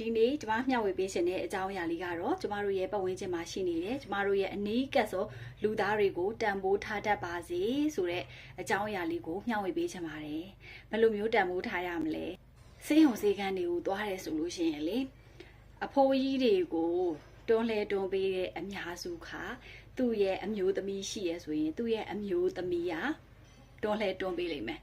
ဒီနေ့ကျမမျှဝေပေးခြင်းတဲ့အကြောင်းအရာလေးကတော့ကျမတို့ရဲ့ပတ်ဝန်းကျင်မှာရှိနေတဲ့ကျမတို့ရဲ့အနီးကပ်ဆုံးလူသားတွေကိုတန်ဖိုးထားတတ်ပါစေဆိုတဲ့အကြောင်းအရာလေးကိုမျှဝေပေးခြင်းပါတယ်ဘယ်လိုမျိုးတန်ဖိုးထားရမလဲစေးရုံစေးကန်းတွေကိုတွားတယ်ဆိုလို့ရှိရင်လေအဖိုးကြီးတွေကိုတွန်းလဲတွန်းပေးတဲ့အများစုခါသူ့ရဲ့အမျိုးသမီးရှိရဆိုရင်သူ့ရဲ့အမျိုးသမီးကတွန်းလဲတွန်းပေးလိမ့်မယ်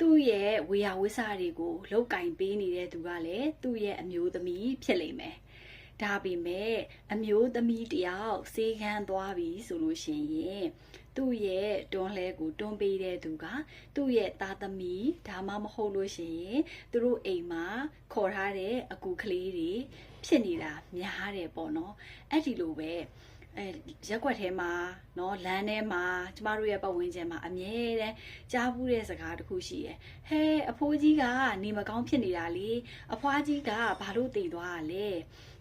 သူ့ရဲ့ဝေယဝိစာတွေကိုလောက်ကင်ပေးနေတဲ့သူကလည်းသူ့ရဲ့အမျိုးသမီးဖြစ်လိမ့်မယ်။ဒါပေမဲ့အမျိုးသမီးတယောက်စေကန်းသွားပြီဆိုလို့ရှိရင်သူ့ရဲ့တွန်းလဲကိုတွန်းပေးတဲ့သူကသူ့ရဲ့သားသမီးဒါမှမဟုတ်လို့ရှိရင်သူတို့အိမ်မှာခေါ်ထားတဲ့အကူကလေးတွေဖြစ်နေတာများတယ်ပေါ့နော်။အဲ့ဒီလိုပဲ အဲရက်ွက်ထဲမှာနော်လမ်းထဲမှာကျမတို့ရဲ့ပတ်ဝန်းကျင်မှာအမြဲတမ်းကြားဘူးတဲ့စကားတစ်ခုရှိရယ်ဟဲအဖိုးကြီးကနေမကောင်းဖြစ်နေတာလေအဖွားကြီးကဘာလို့တည်သွားတာလဲ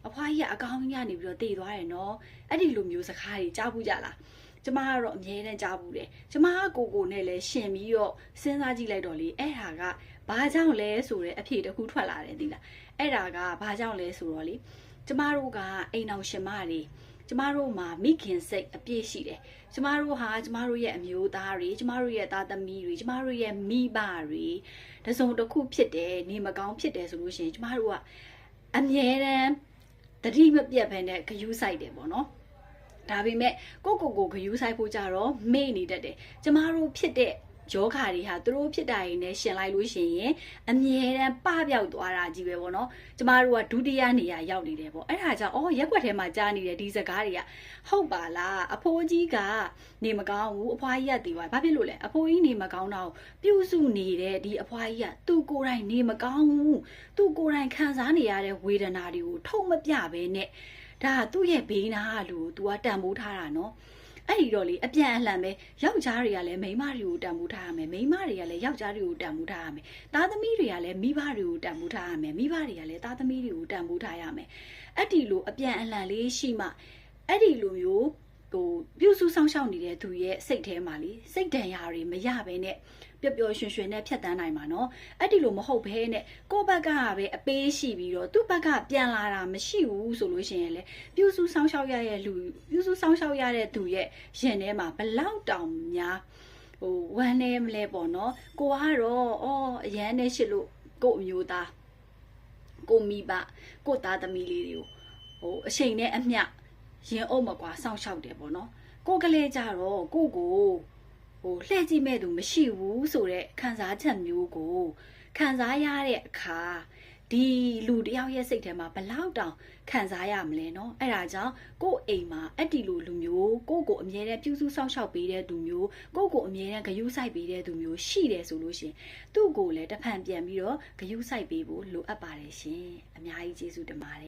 အဖွားကြီးကအကောင်းကြီးကနေပြီးတော့တည်သွားတယ်နော်အဲ့ဒီလိုမျိုးစကားတွေကြားဘူးကြလားကျမကတော့အမြဲတမ်းကြားဘူးတယ်ကျမကကိုကိုနဲ့လည်းရှင်ပြီးတော့စဉ်းစားကြည့်လိုက်တော့လေအဲ့ဟာကဘာကြောင့်လဲဆိုတဲ့အဖြေတစ်ခုထွက်လာတယ်ဒီလားအဲ့ဒါကဘာကြောင့်လဲဆိုတော့လေကျမတို့ကအိမ်အောင်ရှင်မတွေ ကျမတို့မှာမိခင်စိတ်အပြည့်ရှိတယ်။ကျမတို့ဟာကျမတို့ရဲ့အမျိုးသားတွေကျမတို့ရဲ့သားသမီးတွေကျမတို့ရဲ့မိဘတွေတစုံတစ်ခုဖြစ်တယ်နေမကောင်းဖြစ်တယ်ဆိုလို့ရှိရင်ကျမတို့ကအမြဲတမ်းတတိမပြတ်ဘဲနဲ့ဂယူးဆိုင်တယ်ပေါ့နော်။ဒါပေမဲ့ကိုကိုကိုဂယူးဆိုင်ဖို့ကြတော့မေ့နေတတ်တယ်။ကျမတို့ဖြစ်တဲ့ ယောဂါတွေဟာသူတို့ဖြစ်တာတွေနဲ့ရှင်လိုက်လို့ရှိရင်အမြဲတမ်းပပျောက်သွားတာကြီးပဲပေါ့နော်ကျမတို့ကဒုတိယနေရာရောက်နေတယ်ပေါ့အဲ့ဒါကြောင့်အော်ရက်ွက်ထဲမှာကြားနေတဲ့ဒီစကားတွေကဟုတ်ပါလားအဖိုးကြီးကနေမကောင်းဘူးအဖွားကြီးကတည်သွားဘာဖြစ်လို့လဲအဖိုးကြီးနေမကောင်းတော့ပြုစုနေတဲ့ဒီအဖွားကြီးကသူ့ကိုယ်တိုင်နေမကောင်းဘူးသူ့ကိုယ်တိုင်ခံစားနေရတဲ့ဝေဒနာတွေကိုထုတ်မပြဘဲနဲ့ဒါကသူ့ရဲ့ဘေးနာလို့ तू ကတန်ဖိုးထားတာနော် အဲ့ဒီတော့လေအပြန်အလှန်ပဲယောက်ျားတွေကလည်းမိန်းမတွေကိုတန်ဖိုးထားရမယ်မိန်းမတွေကလည်းယောက်ျားတွေကိုတန်ဖိုးထားရမယ်သားသမီးတွေကလည်းမိဘတွေကိုတန်ဖိုးထားရမယ်မိဘတွေကလည်းသားသမီးတွေကိုတန်ဖိုးထားရမယ်အဲ့ဒီလိုအပြန်အလှန်လေးရှိမှအဲ့ဒီလိုမျိုး ဟိုပြုစုဆောင်ရှောက်နေတဲ့သူရဲ့စိတ်ထဲမှာလေစိတ်ဒဏ်ရာတွေမရဘဲနဲ့ပျော်ပျော်ရွှင်ရွှင်နဲ့ဖြတ်တန်းနိုင်မှာနော်အဲ့ဒီလိုမဟုတ်ဘဲနဲ့ကိုယ့်ဘက်ကပဲအပေးရှိပြီးတော့သူ့ဘက်ကပြန်လာတာမရှိဘူးဆိုလို့ရှိရင်လေပြုစုဆောင်ရှောက်ရတဲ့လူပြုစုဆောင်ရှောက်ရတဲ့သူရဲ့ရင်ထဲမှာဘလောက်တောင်များဟိုဝမ်းနေမလဲပေါ့နော်ကိုကတော့အော်အရန်နဲ့ရှစ်လို့ကို့အမျိုးသားကိုမိဘကို့သားသမီးလေးတွေကိုဟိုအချိန်နဲ့အမျှ ရင်အုပ်မကွာစောင့်ရှောက်တယ်ပေါ့နော်ကိုကလေးကြတော့ကိုကိုဟိုလှည့်ကြည့်မဲ့သူမရှိဘူးဆိုတဲ့ခံစားချက်မျိုးကိုခံစားရတဲ့အခါဒီလူတယောက်ရဲ့စိတ်ထဲမှာဘလောက်တောင်ခံစားရမလဲเนาะအဲ့ဒါကြောင့်ကို့အိမ်မှာအဲ့ဒီလိုလူမျိုးကိုကိုအမြဲတမ်းပြုစုစောင့်ရှောက်ပေးတဲ့သူမျိုးကိုကိုအမြဲတမ်းဂရုစိုက်ပေးတဲ့သူမျိုးရှိတယ်ဆိုလို့ရှရင်သူ့ကိုလည်းတစ်ဖန်ပြန်ပြီးတော့ဂရုစိုက်ပေးဖို့လိုအပ်ပါတယ်ရှင်အများကြီးကျေးဇူးတင်ပါတယ်